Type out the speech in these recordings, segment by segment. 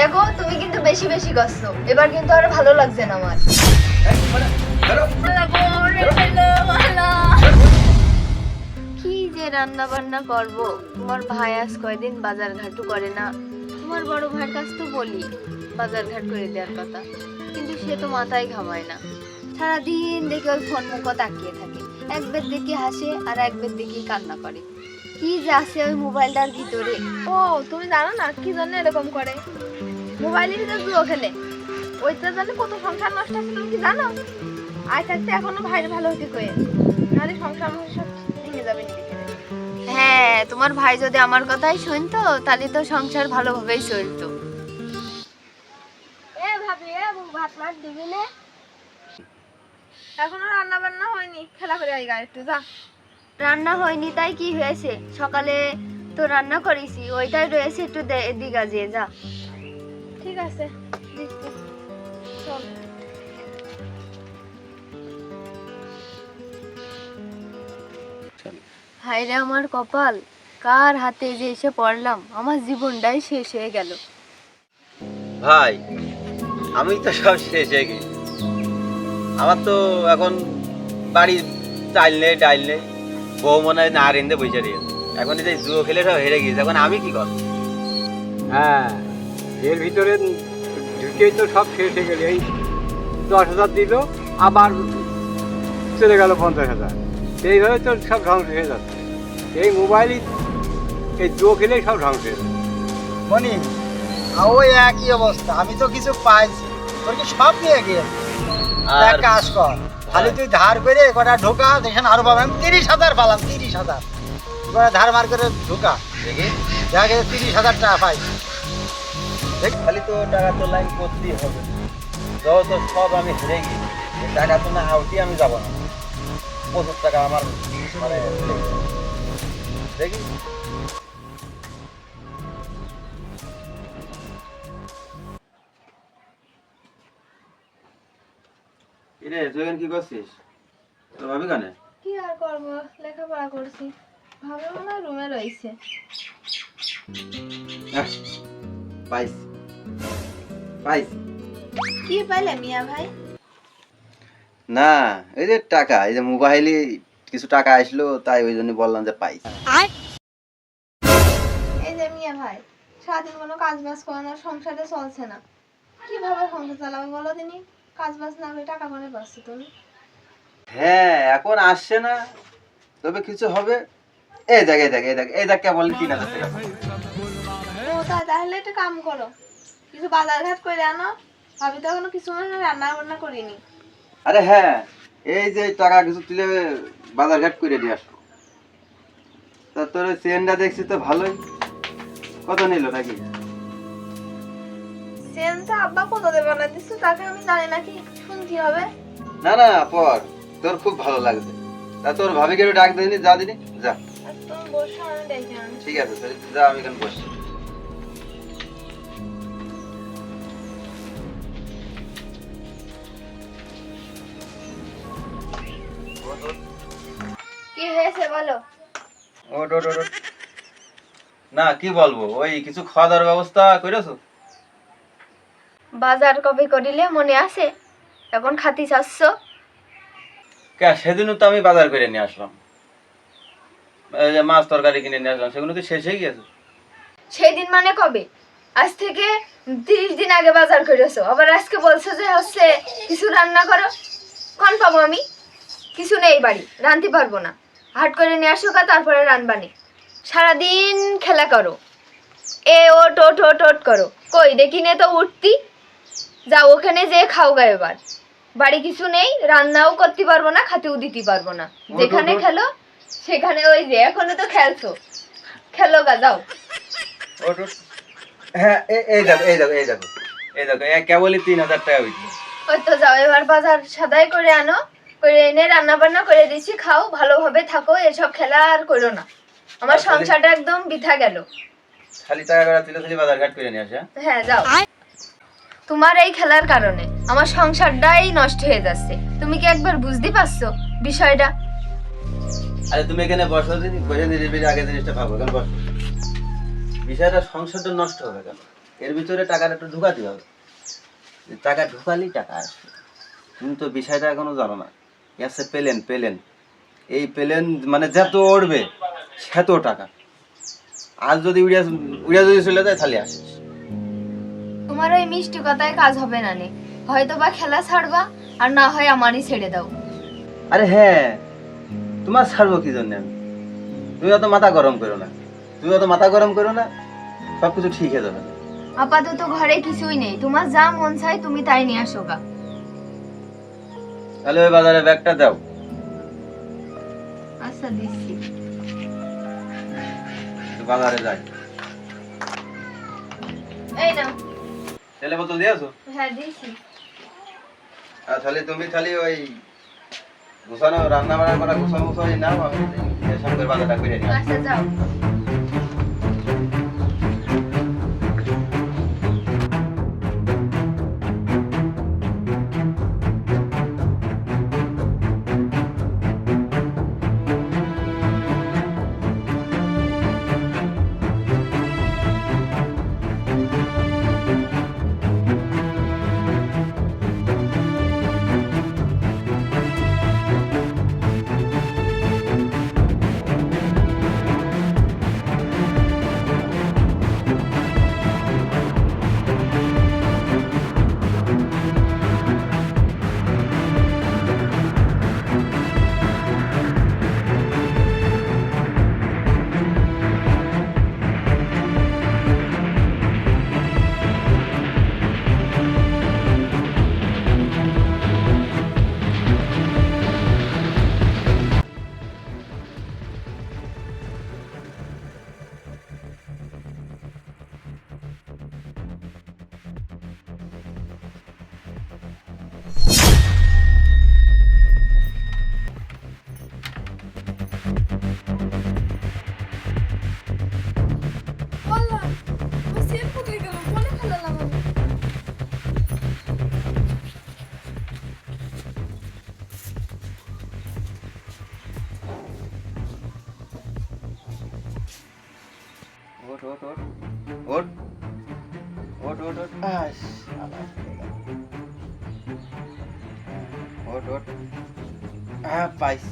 দেখো, তুমি কিন্তু বেশি বেশি করছ। এবার কিন্তু আর ভালো লাগছে না আমার। কি যে রান্না বান্না করব? তোমার ভাই আজ কয়দিন বাজার ঘাটু করে না। তোমার বড় ভাইয়ের কাছ তো বলি, বাজার ঘাট করে দেওয়ার কথা। কিন্তু সে তো মাথায় ঘামায় না। সারাদিন দেখে ওই ফোন মুখো তাকিয়ে থাকে। একবার দেখে হাসে আর একবার দেখে কান্না করে। কি যে আছে ওই মোবাইলটার ভিতরে? ও তুমি জানো না কি জন্য এরকম করে? মোবাইলের ভিতরে জুয়ো খেলে। ওইটার জন্য কত সংসার নষ্ট হচ্ছে তুমি কি জানো? আয় থাকতে এখনও ভাই ভালো হতে কয়ে। নাহলে সংসার আমার সব ভেঙে যাবে হ্যাঁ তোমার ভাই যদি আমার কথাই শুনতো তাহলে তো সংসার ভালোভাবেই চলতো। এ ভাবি এ ভাত মাছ দিবি না? এখনও রান্না বান্না হয়নি। খেলা করে আই গায়ে একটু যা। রান্না হয়নি তাই কি হয়েছে? সকালে তো রান্না করেছি ওইটাই রয়েছে একটু দে- দিগা যেয়ে যা। ঠিক আছে হায়রে আমার কপাল কার হাতে যে এসে পড়লাম আমার জীবনটাই শেষ হয়ে গেল। ভাই আমি তো সব শেষ হয়ে গেছি। আমার তো এখন বাড়ির চাইল নেই ডাইল নেই। বউ মনে হয় না রেন্দে বসে দিয়ে এখন এই যে জুয়ো খেলে সব হেরে গেছে এখন আমি কি করব? হ্যাঁ এর ভিতরে ঢুকেই তো সব শেষ হয়ে গেল। এই দশ হাজার দিল আবার চলে গেল পঞ্চাশ হাজার। এইভাবে তো সব ধ্বংস হয়ে যাচ্ছে। এই মোবাইলই এই জুয়ো খেলেই সব ধ্বংস হয়ে যাচ্ছে। মনি ওই একই অবস্থা। আমি তো কিছু পাইছি। তোর কি সব নিয়ে গিয়ে আর এক কাজ কর। খালি তুই ধার করে কটা ঢোকা, দেখেন আরও পাবেন তিরিশ হাজার পালাম, তিরিশ হাজার। এবার ধার মার করে ঢোকা, দেখি। দেখা তিরিশ হাজার টাকা পাই। দেখ, খালি তো টাকা তো লাইন করতেই হবে। যত সব আমি হেরে গেছি টাকা তো না আউটি আমি যাব না। প্রচুর টাকা আমার মানে দেখি। কিরে কি করছিস? তোর ভাবি কানে? কি আর করব লেখাপড়া করছি। ভাবে মনে রুমে রয়েছে। পাইস। পাইস। কি পাইলে মিয়া ভাই? না এই যে টাকা এই যে মোবাইলে কিছু টাকা আসলো তাই ওই জন্য বললাম যে পাইস। এই যে মিয়া ভাই সারাদিন কোনো কাজ বাজ করে না সংসারে চলছে না। কীভাবে সংসার চালাবে বলো তিনি কাজ বাজ না করে টাকা করে পাচ্ছ তুমি। হ্যাঁ এখন আসছে না। তবে কিছু হবে। এই দেখ এই দেখ এই দেখ এই দেখ কে বললি তিন হাজার টাকা ও তাই তাহলে একটা কাম করো। কিছু বাজার ঘাট করে আনো। ভাবি তো এখনও কিছু মনে রান্না বান্না করিনি। আরে হ্যাঁ এই যে টাকা কিছু তুলে বাজার ঘাট করে দিয়ে আসব। তা তোর চেনটা দেখছি তো ভালোই। কত নিল নাকি? আব্বা দেবে না দিচ্ছে তাকে আমি জানি না কি শুনতে হবে। না না পর। তোর খুব ভালো লাগছে। তা তোর ভাবিকে একটু ডাক দিনি যা দিনি যা। তুমি বসো আমি দেখে আনি ঠিক আছে যা আমি এখানে বসছি। কি হয়েছে বলো। না কি বলব? ওই কিছু খাওয়া দাওয়ার ব্যবস্থা করেছ? বাজার কবে করিলে মনে আছে? এখন খাতি চাচ্ছ? কে সেদিনও তো আমি বাজার করে নিয়ে আসলাম। এই যে মাছ তরকারি কিনে নিয়ে আসলাম সেগুলো তো শেষ হয়ে গেছে সেই দিন মানে কবে? আজ থেকে তিরিশ দিন আগে বাজার করেছ। আবার আজকে বলছো যে হচ্ছে কিছু রান্না করো। কন পাবো আমি? কিছু নেই বাড়ি রাঁধতে পারব না। হাট করে নিয়ে আসো কা তারপরে রানবানি সারাদিন খেলা করো। এ ওট ওট ওট ওট করো। কই দেখি নে তো উঠতি। যাও ওখানে যে খাও গা এবার। বাড়ি কিছু নেই রান্নাও করতে পারব না খাতেও দিতে পারব না। যেখানে খেলো সেখানে ওই যে এখনও তো খেলছো। খেলো গা যাও। ওট ওট। হ্যাঁ এই- এই দেখো এই দেখো এই দেখো এই দেখো কেবলই তিন হাজার টাকা উঠল ওই তো যাও এবার বাজার সাদাই করে আনো করে এনে রান্না বান্না করে দিচ্ছি খাও ভালোভাবে থাকো এসব খেলা আর করো না। আমার সংসারটা একদম বৃথা গেল। খালি টাকা করে তুলে খালি বাজার ঘাট করে নিয়ে আসে হ্যাঁ? হ্যাঁ যাও। তোমার এই খেলার কারণে আমার সংসারটাই নষ্ট হয়ে যাচ্ছে। তুমি কি একবার বুঝতে পারছ বিষয়টা? আরে তুমি এখানে বসো দিন বসে নিরিবিলি আগে জিনিসটা ভাবো কেন বসো। বিষয়টা সংসারটা নষ্ট হবে কেন? এর ভিতরে টাকাটা একটু ঢুকাতে হবে। টাকা ঢুকালেই টাকা আসবে। তুমি তো বিষয়টা এখনও জানো না। এসে পেলেন পেলেন। এই পেলেন মানে যত উড়বে, সেত টাকা। আর যদি উড়িয়া উড়িয়া যদি চলে যায়, তাহলে আসিস। তোমার ওই মিষ্টি কথায় কাজ হবে না নে। হয়তো বা খেলা ছাড়বা আর না হয় আমারই ছেড়ে দাও। আরে হ্যাঁ তোমার ছাড়বো কি জন্য আমি? তুমি অত মাথা গরম করো না। তুমি অত মাথা গরম করো না সব কিছু ঠিক হয়ে যাবে। আপাতত ঘরে কিছুই নেই। তোমার যা মন চায় তুমি তাই নিয়ে আসো গা। তাহলে ওই বাজারে ব্যাগটা দাও। আচ্ছা দিচ্ছি। তো বাজারে যাই। এই না তেলে বোতল দিয়েছ হ্যাঁ দিছি আর তাহলে তুমি খালি ওই গুছানো রান্না বান্না করা গুছানো গুছানো নাও আমি এই সঙ্গে বাজারটা করে নিই। আচ্ছা যাও। ওট ওট ওট ওট ওট ওট ওট আস আবার ওট ওট হ্যাঁ পাইস।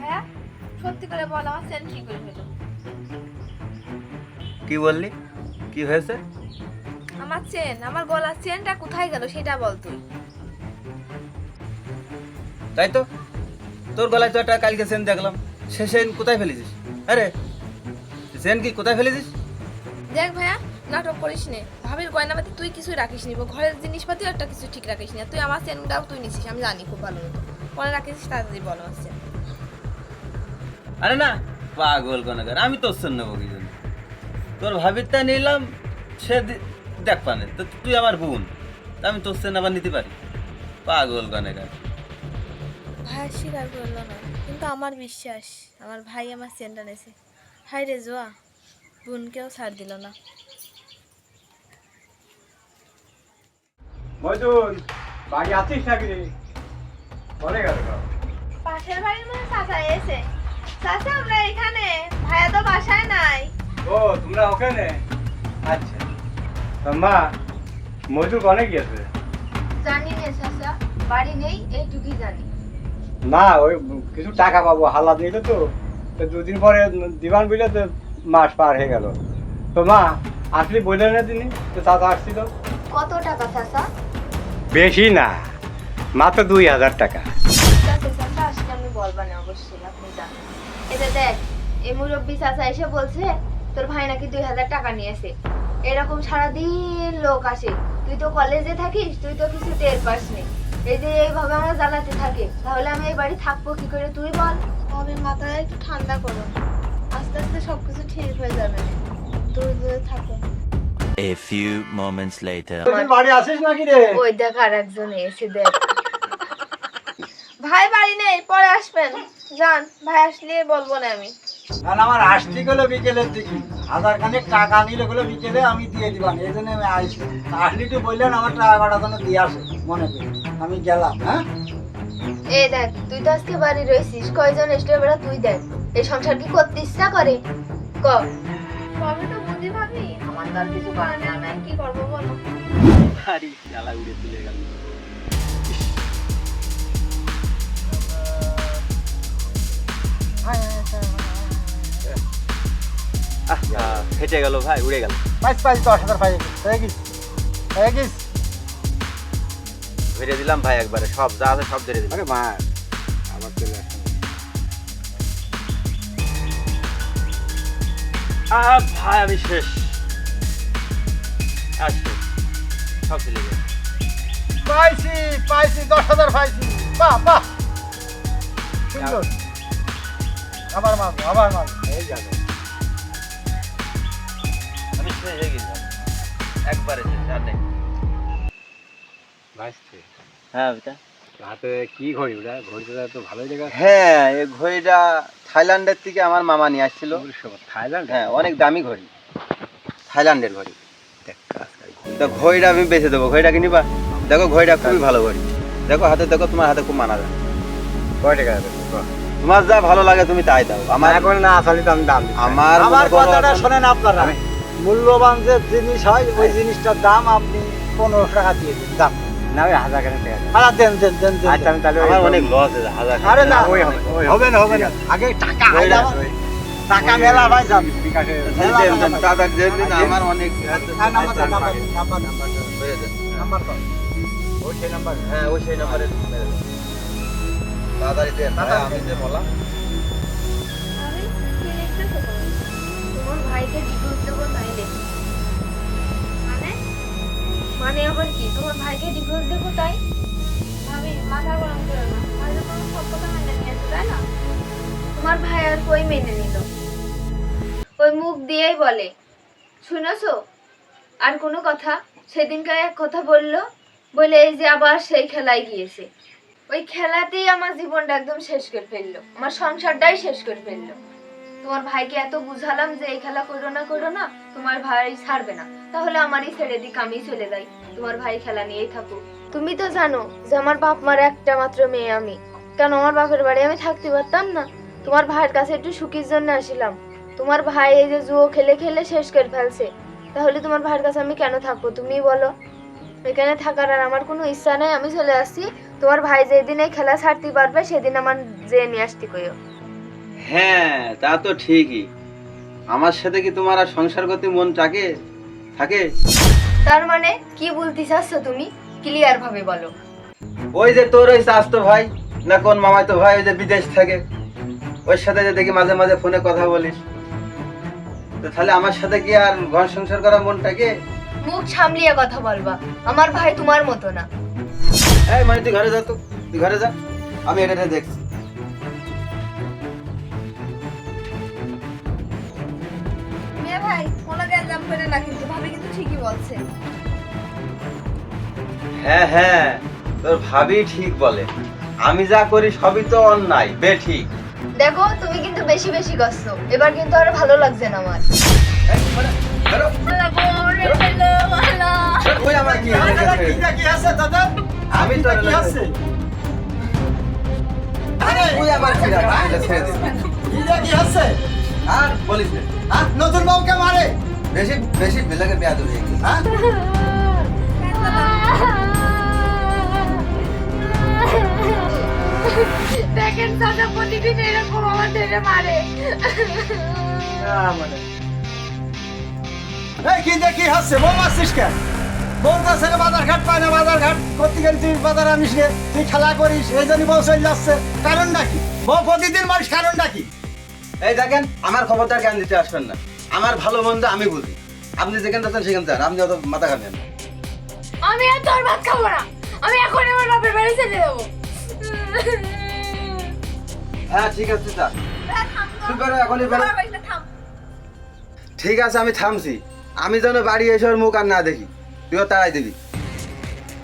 ভাইয়া সত্যি করে বল আমার সেন কি করে হলো কি বললি? কি হয়েছে? আমার চেন আমার গলার চেনটা কোথায় গেল সেটা বল তুই। তাই তো? তোর গলায় তো একটা কালকে সেন দেখলাম। সে সেন কোথায় ফেলেছিস? আরে সেন কি কোথায় ফেলেছিস? দেখ ভাইয়া নাটক করিস নে। ভাবির গয়নাপাতি তুই কিছুই রাখিস নি ঘরের জিনিসপাতি একটা কিছু ঠিক রাখিস না। তুই আমার চেনটাও তুই নিছিস আমি জানি খুব ভালো মতো। পরে রাখিস তাড়াতাড়ি বল চেন আরে না পাগল কোনাকার আমি তোর সেন নেব কি জন্য? তোর ভাবিরটা নিলাম সে দেখ পানে তো তুই আমার বোন আমি তোর সেন আবার নিতে পারি? পাগল কোনাকার ভাই স্বীকার করল না কিন্তু আমার বিশ্বাস আমার ভাই আমার চেনটা নেছে হাই রে জোয়া বোনকেও ছাড় দিল না। মজুন বাড়ি আছিস নাকি রে? পরে গেল পাশের বাড়ির মধ্যে চাচা এসে। চাচা আমরা এখানে। ভাইয়া তো বাসায় নাই। ও তোমরা ওখানে? আচ্ছা। মা জানি নে চাচা বাড়ি নেই এইটুকুই জানি। না ওই কিছু টাকা পাবো হালাত নিল তো তো দুদিন পরে দিবান বুঝলে তো মাস পার হয়ে গেল। তো মা আসলি বললে না তিনি তো চাচা আসছিল। কত টাকা চাচা? বেশি না মাত্র দুই হাজার টাকা। আজকে আমি বলবা না অবশ্যই আপনি যান এটা দেখ এই মুরব্বী চাচা এসে বলছে তোর ভাই নাকি দুই হাজার টাকা নিয়েছে এরকম সারাদিন লোক আসে। তুই তো কলেজে থাকিস তুই তো কিছু টের পাস নি। এই যে এইভাবে আমরা জ্বালাতে থাকে তাহলে আমি এই বাড়ি থাকব কি করে? তুই বল। তবে মাথাটা একটু ঠান্ডা করো। আস্তে আস্তে সবকিছু ঠিক হয়ে যাবে। দূরে দূরে থাকো। A few moments later. তুই বাড়ি আসিস নাকি রে? ওই দেখ আর একজন এসে দেখ। ভাই বাড়ি নেই পরে আসবেন। যান ভাই আসলে বলব না আমি। কারণ আমার আসতে গেলো বিকেলের দিকে। হাজার খানেক টাকা নিলে গেলো বিকেলে আমি দিয়ে দিবান। এই জন্য আমি আইসি আসলি তুই বললেন আমার টাকা কটা যেন দিয়ে আসে মনে করি। আমি গেলাম হ্যাঁ? এই দেখ তুই তো আজকে বাড়ি রয়েছিস কয়জন এসে বেড়া তুই দেখ এই সংসার কি করতে ইচ্ছা করে? ক? সবই তো সত্যি ভাবি আমার তো আর কিছু করার নেই আমি কি করব বলো? বাড়ি জ্বালা উড়ে চলে গেল। ফেটে গেল ভাই উড়ে গেল। পাইস পাইস দশ হাজার পাই হয়ে গেছি? হয়ে গেছি? ধরে দিলাম ভাই একবারে সব যা আছে সব ধরে দিলাম। আরে মা আবার চলে আহ, ভাই আমি শেষ। আচ্ছা সব চলে গেল পাইছি পাইছি দশ হাজার পাইছি। বাহ বাহ। সুন্দর। আবার মারবো আবার মারবো। এই যাবে আমি শেষ হয়ে গেছি একবারে শেষ আর নেই। হ্যাঁ বেটা হাতে কি ঘড়ি? ওটা ঘড়িটা তো ভালোই দেখা হ্যাঁ এই ঘড়িটা থাইল্যান্ডের থেকে আমার মামা নিয়ে আসছিল। থাইল্যান্ড হ্যাঁ অনেক দামি ঘড়ি। থাইল্যান্ডের ঘড়ি। তো ঘড়িটা আমি বেছে দেবো। ঘড়িটা কি নিবা দেখো ঘড়িটা খুবই ভালো ঘড়ি। দেখো হাতে দেখো তোমার হাতে খুব মানা যায় কয় টাকা তোমার যা ভালো লাগে তুমি তাই দাও। আমার এখন না আসলে তো আমি দাম আমার আমার কথাটা শোনেন আপনারা। মূল্যবান যে জিনিস হয় ওই জিনিসটার দাম আপনি পনেরোশো টাকা দিয়ে দিন দাম। না ওই হাজার খানে টাকা আরে দেন দেন দেন দেন। আচ্ছা আমি তাহলে আমার অনেক লস আছে হাজার আরে না ওই হবে, ওই হবে। হবে না হবে না। আগে টাকা হয় ঘড়িটা- টাকা মেলা ভাই যান বিকাশে দেন, দেন, টাকা দাদা দেন দিন, আমার অনেক হ্যাঁ, নাম্বার নাম্বার নাম্বার হয়ে যাবে। নাম্বার ওই সেই নাম্বার হ্যাঁ ওই সেই নাম্বারে দাও। তাড়াতাড়ি দেন আমি যে বললাম। তোমার ভাইকে ডিভোর্স মানে আবার কি? তোমার ভাইকে ডিভোর্স দেবো তাই? ভাবি মাথা গরম করো না। ভাই তো তোমার সব কথা মেনে নিয়েছে তাই না? তোমার ভাই আর কই মেনে নিল? ওই মুখ দিয়েই বলে শুনেছো? আর কোনো কথা? সেদিনকার এক কথা বলল বলে এই যে আবার সেই খেলায় গিয়েছে। ওই খেলাতেই আমার জীবনটা একদম শেষ করে ফেলল। আমার সংসারটাই শেষ করে ফেলল। তোমার ভাইকে এত বুঝালাম যে এই খেলা করো না করো না, তোমার ভাই ছাড়বে না। তাহলে আমারই ছেড়ে দিক আমি চলে যাই। তোমার ভাই খেলা নিয়েই থাকুক। তুমি তো জানো যে আমার বাপ মার একটা মাত্র মেয়ে আমি। কেন আমার বাপের বাড়ি আমি থাকতে পারতাম না? তোমার ভাইয়ের কাছে একটু সুখীর জন্য আসিলাম। তোমার ভাই এই যে জুয়ো খেলে খেলে শেষ করে ফেলছে। তাহলে তোমার ভাইয়ের কাছে আমি কেন থাকব? তুমি বলো। এখানে থাকার আর আমার কোনো ইচ্ছা নেই, আমি চলে আসছি। তোমার ভাই যেদিন এই খেলা ছাড়তে পারবে, সেদিন আমার যে নিয়ে আসতে কইও। হ্যাঁ তা তো ঠিকই। আমার সাথে কি তোমার আর সংসার করতে মন থাকে? থাকে? তার মানে কি বলতে চাচ্ছ তুমি? ক্লিয়ার ভাবে বলো। ওই যে তোর ওই চাস্তো ভাই না কোন মামাতো ভাই ওই যে বিদেশ থাকে। ওর সাথে যে দেখি মাঝে মাঝে ফোনে কথা বলিস। তো তাহলে আমার সাথে কি আর ঘর সংসার করার মন থাকে মুখ সামলিয়ে কথা বলবা। আমার ভাই তোমার মতো না। এই মানে তুই ঘরে যা তো তুই ঘরে যা। আমি এটা দেখছি। করে না কিন্তু ভাবি কিন্তু ঠিকই বলছে। হ্যাঁ হ্যাঁ তোর ভাবি ঠিক বলে। আমি যা করি সবই তো অন্যায় বে ঠিক। দেখো তুমি কিন্তু বেশি বেশি করছ। এবার কিন্তু আর ভালো লাগছে না আমার। আরে? আমি তো কি আছে? কি আছে? বলিস না। নতুন বউকে মারে? বেশি বেশি বেলাকে হ্যাঁ দেখেন দাদা প্রতিদিন এরকম আমার ধরে মারে। এই কি বউ আসছিস কেন? বাজার ঘাট পায় না বাজার ঘাট। করতে গেলে তুই বাজার আনিস গে তুই খেলা করিস এই জন্য বউ চলে যাচ্ছে। কারণটা কি? বউ প্রতিদিন মারিস কারণটা কি? এই দেখেন আমার খবরদার জ্ঞান দিতে আসবেন না? আমার ভালো মন্দ আমি বুঝি। আপনি যেখানে যাচ্ছেন সেখানে যান আপনি অত মাথা খাবেন আমি আর তোর ভাত খাব না। আমি এখন আমার বাপের বাড়ি চলে যাব। হ্যাঁ ঠিক আছে যা। তুই বেরো এখনই বেরো। ঠিক আছে আমি থামছি। আমি যেন বাড়ি এসে ওর মুখ আর না দেখি। তুইও তাড়াই দিবি।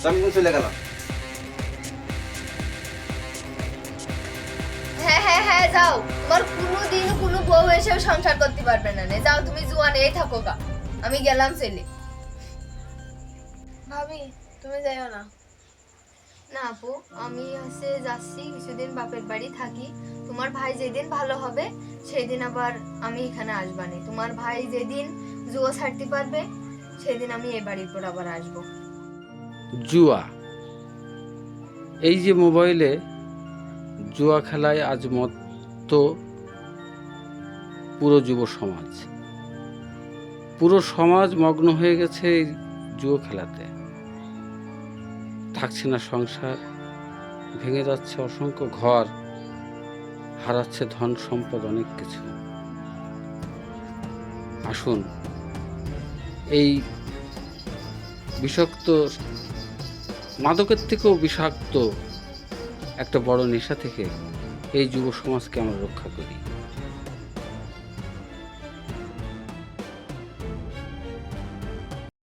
তো আমি চলে গেলাম। তোমার কোনো দিন কোনো বউ এসেও সংসার করতে পারবে না। নে। যাও তুমি জুয়ান এই থাকো গা। আমি গেলাম চলে ভাবি তুমি যাইও না। না আপু আমি হচ্ছে যাচ্ছি কিছুদিন বাপের বাড়ি থাকি। তোমার ভাই যেদিন ভালো হবে সেই দিন আবার আমি এখানে আসবানি। তোমার ভাই যেদিন জুয়ো ছাড়তে পারবে সেদিন আমি এই বাড়ির পর আবার আসব। জুয়া। এই যে মোবাইলে জুয়া খেলায় আজ মত্ত পুরো যুব সমাজ। পুরো সমাজ মগ্ন হয়ে গেছে এই জুয়ো খেলাতে। থাকছে না সংসার, ভেঙে যাচ্ছে অসংখ্য ঘর, হারাচ্ছে ধন সম্পদ অনেক কিছু। আসুন, এই বিষাক্ত, মাদকের থেকেও বিষাক্ত একটা বড় নেশা থেকে এই যুব সমাজকে আমরা রক্ষা করি।